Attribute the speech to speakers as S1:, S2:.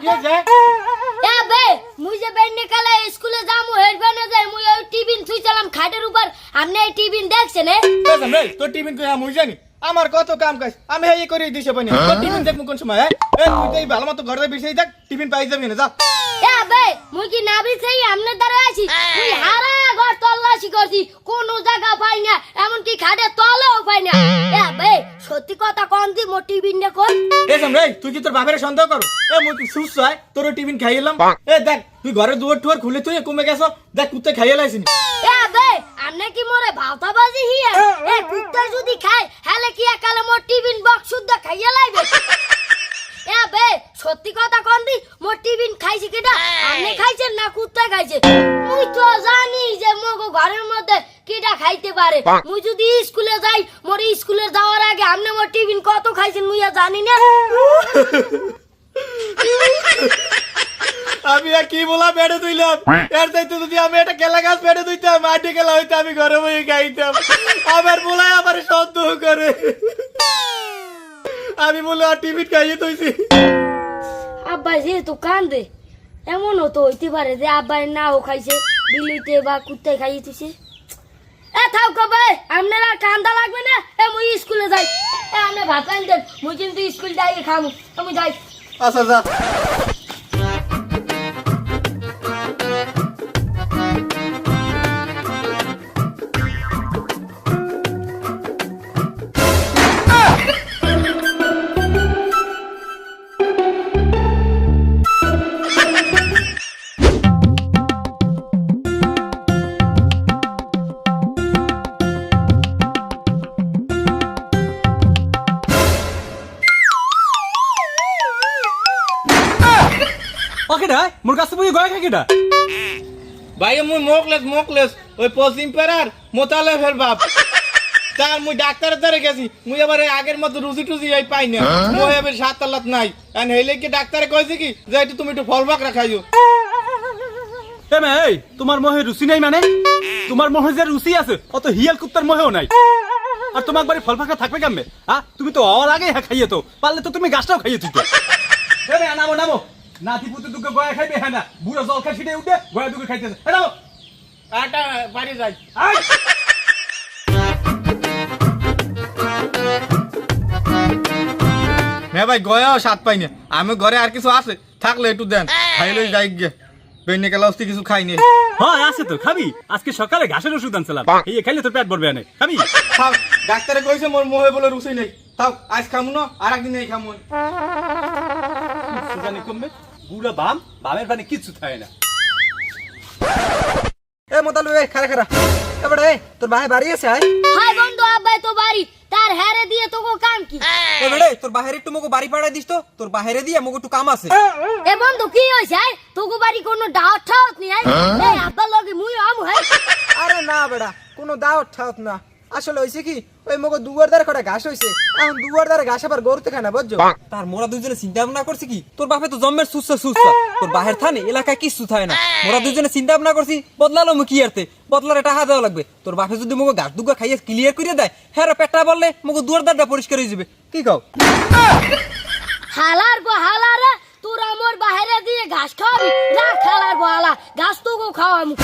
S1: কি যায় এ
S2: বে মুই যে বেন নিকালে স্কুলে যাম হেরবে না যাই মুই ওই টিফিন থুইছিলাম খাটের উপর। আপনি এই টিফিন দেখছেন
S1: এ? তো টিফিন কই হ্যাঁ, আমি জানি। আমার কত কাম কাজ আমি হেই হ্যাঁ? খাটে তলেও পাই সত্যি কথা কোন দি মোর টিফিন নে কোন
S2: বেসম রে তুই কি তোর বাপের সন্দেহ করো? এ মুই কি সুস্থ হয় তোর টিফিন খাইলাম এ দেখ তুই ঘরে দুয়ার টুয়ার খুলে তুই কমে গেছ। দেখ কুত্তে খাইয়ে লাইছিস
S1: এ বে আমনে কি মোরে ভাতা বাজি হিয়া? এ কুত্তা যদি খায় হেলে কি একালে মোর টিফিন বক্স শুদ্ধ খাইয়া লাইবে? এ বে সত্যি কথা কোন দি মোর টিফিন খাইছি কিটা আপনি খাইছেন না কুত্তা খাইছে? মুই তো জানি যে মগো ঘরের মধ্যে কিটা খাইতে পারে। মুই যদি স্কুলে যাই মোর স্কুলে যাওয়ার আগে আমনে মোর টিফিন কত খাইছেন মুই আর জানি না।
S2: আমি আর কি বলা বেড়ে দিলাম এর চাইতে যদি আমি একটা কেলা গাছ বেড়ে দিতাম মাটি কেলা হইতে আমি ঘরে বসে খাইতাম। আবার বলায় আমার সন্দেহ করে। আমি বলে আর টিফিন খাইয়ে তুইছি
S1: আব্বা যেহেতু কান্দে এমনও তো হইতে পারে যে আব্বাই নাও খাইছে বিলিতে বা কুত্তায় খাইয়ে দিছে এ থাও কবে আপনারা কান্দা লাগবে না। এ, মুই স্কুলে যাই। এ আপনি ভাত আনি দেন মুই কিন্তু স্কুল যাই, খামু। আমি যাই।
S2: আচ্ছা যা।
S3: ওকেটা মোর কাছে বই গয়া খাকিটা
S2: ভাই মুই মোকলেস মোকলেস। ওই পশ্চিম পাড়ার মোতালে ফের বাপ। তার মুই ডাক্তারের দ্বারে গেছি। মুই এবার আগের মতো রুচি টুচি এই পাই না। মুই এবার সাত তালাত নাই। আর হেলে কি ডাক্তারে কইছে কি? যে একটু তুমি একটু ফল বাকরা খাইও।
S3: এই তোমার মোহে রুচি নাই মানে? তোমার মোহে যে রুচি আছে অত হিয়াল কুত্তার মোহেও নাই। আর তোমার বাড়ি ফল ফাঁকা থাকবে কেমবে হ্যাঁ তুমি তো অর আগে হ্যাঁ খাইয়ে তো। পারলে তো তুমি গাছটাও খাইয়ে দিত। নামো নামো নাতি পুতে দুকে গয়া খাইবে হ্যাঁ না? বুড়ো জল খাই ছিটে উঠে গয়া দুকে খাইতেছে। নামো
S2: আটা বাড়ি যাই। হ্যাঁ ভাই গয়াও স্বাদ পাই না। আমি ঘরে আর কিছু আছে থাকলে একটু দেন। খাইলে যাই গিয়ে বেনে গেলে অস্তি কিছু খাইনি
S3: হ্যাঁ আছে তো খাবি। আজকে সকালে ঘাসের ওষুধ আনছিলাম। এই খাইলে তোর পেট ভরবে না খাবি?
S2: থাক ডাক্তারে কইছে মোর মোহে বলে রুচি নেই। থাক আজ খামু না আর একদিন এই খামু।
S3: জানি কমবে। বুড়া বাম বামের পানি কিচ্ছু থাকে না।
S4: এ মোতালু এ খারা খারা এবারে তোর ভাই বাড়ি আছে আয়।
S1: হাই বন্ধু আব্বাই তো বাড়ি। তার হ্যারে দিয়ে তোকে কাম কি?
S4: এবারে তোর বাহিরে একটু মগো বাড়ি পাড়ায় দিস তো। তোর বাহিরে দিয়ে মগো একটু কাম আছে।
S1: এ বন্ধু কি হইছে আই তোকে বাড়ি কোনো ডাউট ঠাউট নি আই এই আব্বা লগে মুই আমু হাই
S4: আরে না বেড়া কোনো দাওয়াত ঠাওত না। আসলে হইছে কি ওই মগো দুয়ার দ্বারে কটা ঘাস হইছে এখন দুয়ার দ্বারে ঘাস আবার গরুতে খায় না বুঝছ? তার মোরা দুজনে চিন্তা ভাবনা করছি কি তোর বাপে তো জন্মের সুস্থ সুস্থ। তোর বাহের থানে এলাকায় কিচ্ছু থাকে না। মোরা দুজনে চিন্তা ভাবনা করছি বদলালো মু কি আরতে বদলারে টাকা দেওয়া লাগবে। তোর বাপে যদি মগো ঘাস দুগা খাইয়ে ক্লিয়ার করে দেয় হ্যাঁ পেটটা বললে মগো দুয়ার দ্বারটা পরিষ্কার হয়ে যাবে। কি কও?
S1: হালার গো হালারে তোর আমার বাইরে দিয়ে ঘাস খাওয়াবি? না খালার গো হালা ঘাস তোকে খাওয়ামু